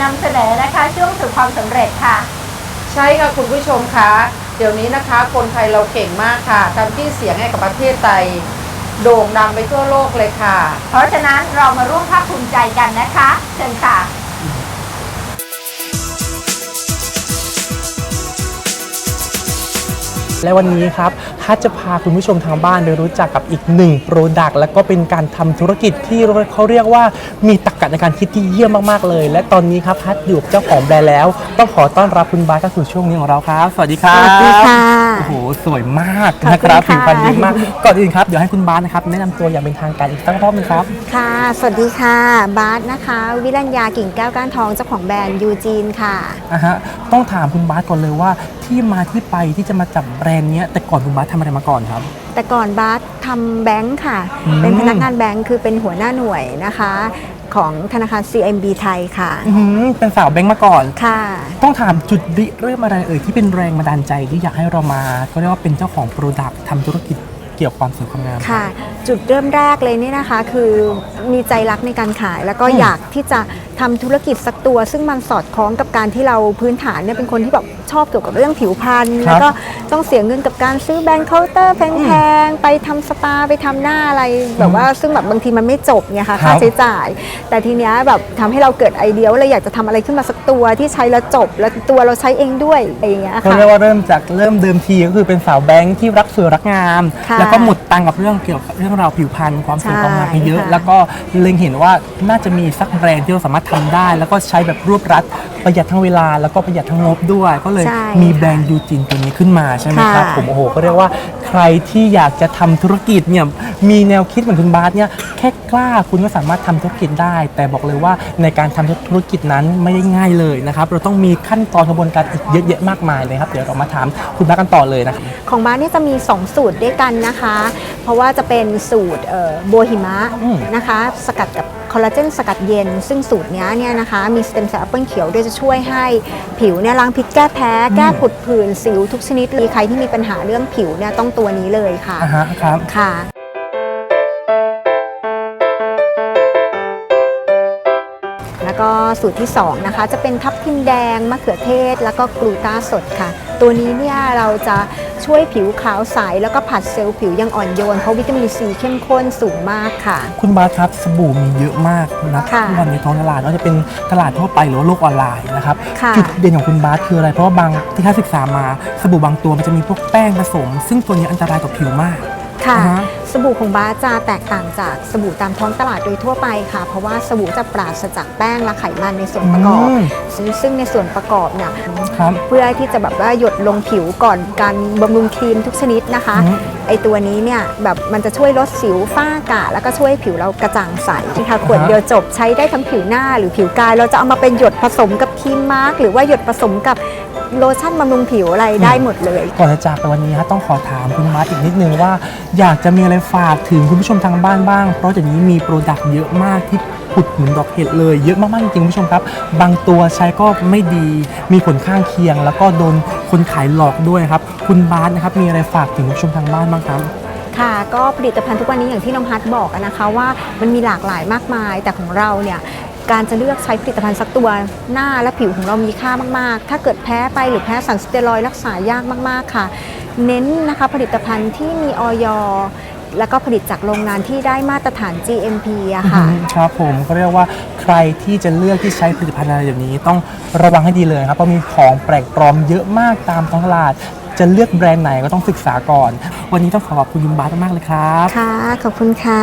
นะคะ ช่วงสู่ความสำเร็จค่ะ ใช่ค่ะคุณผู้ชมคะเดี๋ยวนี้นะคะ คนไทยเราเก่งมากค่ะทำที่เสียงให้กับประเทศไทยโด่งดังไปทั่วโลกเลยค่ะ เพราะฉะนั้นเรามาร่วมภาคภูมิใจกันนะคะ เชิญค่ะ และวันนี้ครับฮัทจะพาคุณผู้ชมทางบ้านไปรู้จักกับอีกหนึ่งโปรดักต์และก็เป็นการทำธุรกิจที่เขาเรียกว่ามีตรรกะในการคิดที่เยี่ยมมากๆเลย และตอนนี้ครับฮัทอยู่กับเจ้าของแบรนด์แล้ว ต้องขอต้อนรับคุณบาสเข้าสู่ช่วงนี้ของเราครับ สวัสดีครับสวัสดีค่ะโอ้โหสวยมากขอบนะคุคณรับค่ะผิวพรรณดีมากก่อนอื่นครับเดี๋ยวให้คุณบาสนะครับแนะนำตัวอย่างเป็นทางการอีกสักรอบหนึงครับค่ะ สวัสดีค่ะบาสนะคะ วิรัญญากิ่งแก้วก้านทองเจ้าของแบรนด์ยูจีนค่ะอะฮะต้องถามคุณบาสก่อนเลยว่า ที่มาที่ไปที่จะมาจับแบรนด์เนี้ยแต่ก่อนคุณบาสทำอะไรมาก่อนครับ แต่ก่อนบาสทำแบงค์ค่ะ อืม เป็นพนักงานแบงค์คือเป็นหัวหน้าหน่วยนะคะ ของธนาคาร CMB ไทยค่ะ อื้อหือเป็นสาวแบงค์มาก่อน ค่ะ ต้องถามจุดริเริ่มอะไรเอ่ยที่เป็นแรงบันดาลใจที่อยากให้เรามา ก็เรียกว่าเป็นเจ้าของโปรดักต์ทำธุรกิจเกี่ยวกับความสวยความงาม ค่ะ จุดเริ่มแรกเลยนี่นะคะ คือมีใจรักในการขาย แล้วก็อืมอยากที่จะทำธุรกิจสักตัว ซึ่งมันสอดคล้องกับการที่เราพื้นฐานเนี่ยเป็นคนที่แบบชอบเกี่ยวกับเรื่องผิวพรรณแล้วก็ต้องเสียเงินกับการซื้อแบรนด์เคาน์เตอร์แพงๆไปทำสปาไปทำหน้าอะไรแบบว่าซึ่งแบบบางทีมันไม่จบเนี่ยค่ะครัค่าบใช้จ่าย แต่ทีเนี้ยแบบทำให้เราเกิดไอเดียว่าเราอยากจะทำอะไรขึ้นมาสักตัวที่ใช้แล้วจบ แล้วตัวเราใช้เองด้วยอะไรอย่างเงี้ยเขาค่ะ เรียกว่าเริ่มจากเริ่มเดิมทีก็คือเป็นสาวแบงค์ที่รักสวยรักงาม ค่ะแล้วก็หมดตังค์กับเรื่องเกี่ยวกับเรื่องราวผิวพรรณความสวยความงามไปเยอะใช่ค่ะแล้วก็เล็งเห็นว่าน่าจะมีสักแบรนด์ที่เราสามารถทำได้ แล้วก็ใช้แบบรวบรัดประหยัดทั้งเวลา แล้วก็ประหยัดทั้งงบด้วย ก็เลยใช่มีแบรนด์ยูจินตัวนี้ขึ้นมาใช่ไหมครับค่ะผมโอ้โหก็เรียกว่าใครที่อยากจะทำธุรกิจเนี่ย มีแนวคิดเหมือนคุณบาสเนี่ยแค่กล้าคุณก็สามารถทำธุรกิจได้ แต่บอกเลยว่าในการทำธุรกิจนั้นไม่ได้ง่ายเลยนะครับเราต้องมีขั้นตอนกระบวนการอีกเยอะแยะมากมายเลยครับเดี๋ยวเรามาถามคุณบาสกันต่อเลยนะครับ ของบ้านเนี่ยจะมี 2 สูตรด้วยกันนะคะ เพราะว่าจะเป็นสูตรเอ่อบัวหิมะอืม นะคะ สกัดกับคอลลาเจนสกัดเย็น ซึ่งสูตรเนี้ยเนี่ยนะคะ มีสเต็มเซลล์แอปเปิลเขียวด้วยจะช่วยให้ผิวเนี่ยล้างพิษแก้แพ้ แก้ผุดผื่นสิวทุกชนิดเลยใครที่มีปัญหาเรื่องผิวเนี่ยต้องตัวนี้เลยค่ะ อ่าฮะครับ ค่ะ แล้วก็สูตรที่2นะคะจะเป็นทับทิมแดงมะเขือเทศ แล้วก็กลูตาสดค่ะ ตัวนี้เนี่ยเราจะช่วยผิวขาวใส แล้วก็ผัดเซลล์ผิวอยังอ่อนโยน เพราะวิตามินซีเข้มข้นสูงมากค่ะ คุณบาสครับสบู่มีเยอะมากนะค่ะทุกวันในท้องตลาดไม่ว่าจะเป็นตลาดทั่วไปหรือว่าโลกออนไลน์นะครับค่ะจุดเด่นของคุณบาสคืออะไร เพราะว่าบางที่ข้าศึกษามาสบู่บางตัวมันจะมีพวกแป้งผสม ซึ่งตัวนี้อันตรายต่อผิวมากค่ะอ่าฮะ สบู่ของบาสจะแตกต่างจากสบู่ตามท้องตลาดโดยทั่วไปค่ะ เพราะว่าสบู่จะปราศจากแป้งและไขมันในส่วนประกอบ อืมซึ่งซึ่งในส่วนประกอบเนี่ยครับ เพื่อที่จะแบบว่าหยดลงผิวก่อนการบำรุงครีมทุกชนิดนะคะอืมไอตัวนี้เนี่ยแบบมันจะช่วยลดสิวฝ้ากระแล้วก็ช่วยให้ผิวเรากระจ่างใสค่ะขวดเดียวจบใช้ได้ทั้งผิวหน้าหรือผิวกาย เราจะเอามาเป็นหยดผสมกับครีมมาร์กหรือว่าหยดผสมกับ โลชั่นบำรุงผิวอะไรได้หมดเลย ก่อนจะจากไปวันนี้ครับต้องขอถามคุณบาสอีกนิดนึงว่า อยากจะมีอะไรฝากถึงคุณผู้ชมทางบ้านบ้าง เพราะจากนี้มีโปรดักต์เยอะมากที่ผุดเหมือนดอกเห็ดเลยเยอะมากๆจริงๆคุณผู้ชมครับ บางตัวใช้ก็ไม่ดีมีผลข้างเคียง แล้วก็โดนคนขายหลอกด้วยครับคุณบาสนะครับมีอะไรฝากถึงคุณผู้ชมทางบ้านบ้างครับ ค่ะก็ผลิตภัณฑ์ทุกวันนี้อย่างที่น้องฮัทบอกอะนะคะว่ามันมีหลากหลายมากมาย แต่ของเราเนี่ย การจะเลือกใช้ผลิตภัณฑ์สักตัว หน้าและผิวของเรามีค่ามาก ๆ ถ้าเกิดแพ้ไปหรือแพ้สารสเตียรอยด์รักษายากมาก ๆ ค่ะ เน้นนะคะผลิตภัณฑ์ที่มีออยแล้วก็ผลิตจากโรงงานที่ได้มาตรฐาน GMP อะค่ะอืมครับผมก็เรียกว่าใครที่จะเลือกที่ใช้ผลิตภัณฑ์อะไรอย่างนี้ ต้องระวังให้ดีเลยครับเพราะมีของแปลกปลอมเยอะมากตามท้องตลาด จะเลือกแบรนด์ไหนก็ต้องศึกษาก่อน วันนี้ต้องขอขอบคุณคุณบาสมากๆเลยครับ ค่ะ ขอบคุณค่ะ